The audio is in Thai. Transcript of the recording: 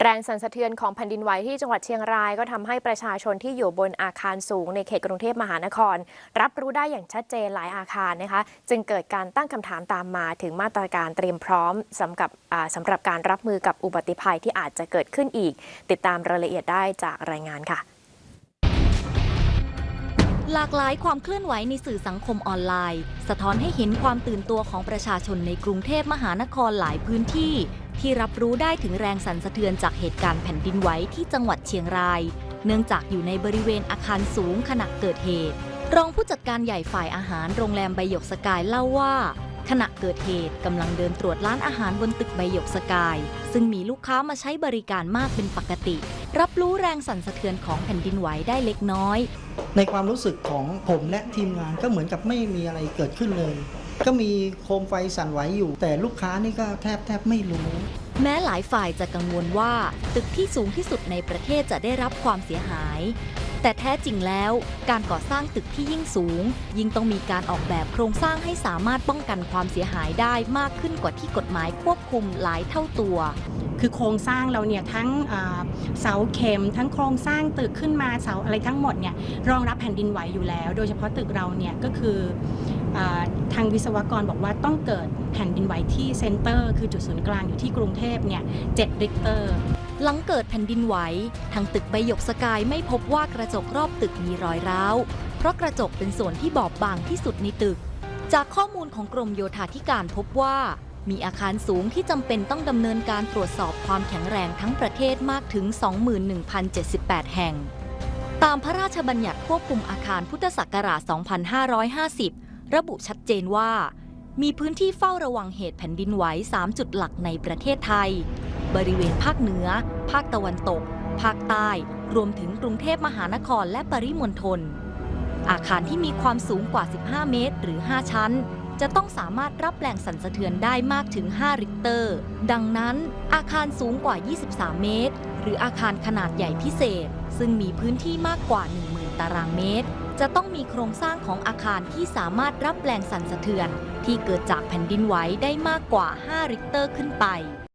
แรงสั่นสะเทือนของแผ่นดินไหวที่จังหวัดเชียงราย ก็ทำให้ประชาชนที่อยู่บนอาคารสูงในเขตกรุงเทพมหานคร รับรู้ได้อย่างชัดเจนหลายอาคารนะคะ จึงเกิดการตั้งคำถามตามมาถึงมาตรการเตรียมพร้อมสำหรับสำหรับการรับมือกับอุบัติภัยที่อาจจะเกิดขึ้นอีก ติดตามรายละเอียดได้จากรายงานค่ะ หลากหลายความเคลื่อนไหวในสื่อสังคมออนไลน์ สะท้อนให้เห็นความตื่นตัวของประชาชนในกรุงเทพมหานครหลายพื้นที่ ที่รับรู้ได้ถึงแรงสั่นสะเทือนจากเหตุการณ์แผ่นดินไหวที่จังหวัดเชียงราย เนื่องจากอยู่ในบริเวณอาคารสูงขณะเกิดเหตุ รองผู้จัดการใหญ่ฝ่ายอาหารโรงแรมใบหยกสกายเล่าว่า ขณะเกิดเหตุกำลังเดินตรวจร้านอาหารบนตึกใบหยกสกาย ซึ่งมีลูกค้ามาใช้บริการมากเป็นปกติ รับรู้แรงสั่นสะเทือนของแผ่นดินไหวได้เล็กน้อย ในความรู้สึกของผมและทีมงานก็เหมือนกับไม่มีอะไรเกิดขึ้นเลย ก็มีโคมไฟสั่นไหวอยู่ แต่ลูกค้านี่ก็แทบแทบไม่รู้ แม้หลายฝ่ายจะกังวลว่าตึกที่สูงที่สุดในประเทศจะได้รับความเสียหาย แต่แท้จริงแล้ว การก่อสร้างตึกที่ยิ่งสูง ยิ่งต้องมีการออกแบบโครงสร้างให้สามารถป้องกันความเสียหายได้มากขึ้นกว่าที่กฎหมายควบคุมหลายเท่าตัว คือโครงสร้างเราเนี่ยทั้งอ่าเสาเข็ม ทั้งโครงสร้างตึกขึ้นมาเสาอะไรทั้งหมดเนี่ยรองรับแผ่นดินไหวอยู่แล้ว โดยเฉพาะตึกเราเนี่ยก็คืออา ทางวิศวกรบอกว่าต้องเกิดแผ่นดินไหวที่เซนเตอร์ คือจุดศูนย์กลางอยู่ที่กรุงเทพเนี่ย7ริกเตอร์ หลังเกิดแผ่นดินไหว ทางตึกใบหยกสกายไม่พบว่ากระจกรอบตึกมีรอยร้าว เพราะกระจกเป็นส่วนที่บอบบางที่สุดในตึก จากข้อมูลของกรมโยธาธิการพบว่ามีอาคารสูงที่จำเป็นต้องดำเนินการตรวจสอบความแข็งแรงทั้งประเทศมากถึง 21,078 แห่ง ตามพระราชบัญญัติควบคุมอาคารพุทธศักราช 2550 ระบุชัดเจนว่า มีพื้นที่เฝ้าระวังเหตุแผ่นดินไหว 3 จุดหลักในประเทศไทย บริเวณภาคเหนือ ภาคตะวันตก ภาคใต้ รวมถึงกรุงเทพมหานครและปริมณฑล อาคารที่มีความสูงกว่า 15 เมตร หรือ 5 ชั้น จะต้องสามารถรับแรงสั่นสะเทือนได้มากถึง 5 ริกเตอร์ ดังนั้น อาคารสูงกว่า 23 เมตร หรืออาคารขนาดใหญ่พิเศษ ซึ่งมีพื้นที่มากกว่า 10,000 ตารางเมตร จะต้องมีโครงสร้างของอาคารที่สามารถรับแรงสั่นสะเทือนที่เกิดจากแผ่นดินไหวได้มากกว่า 5 ริกเตอร์ขึ้นไป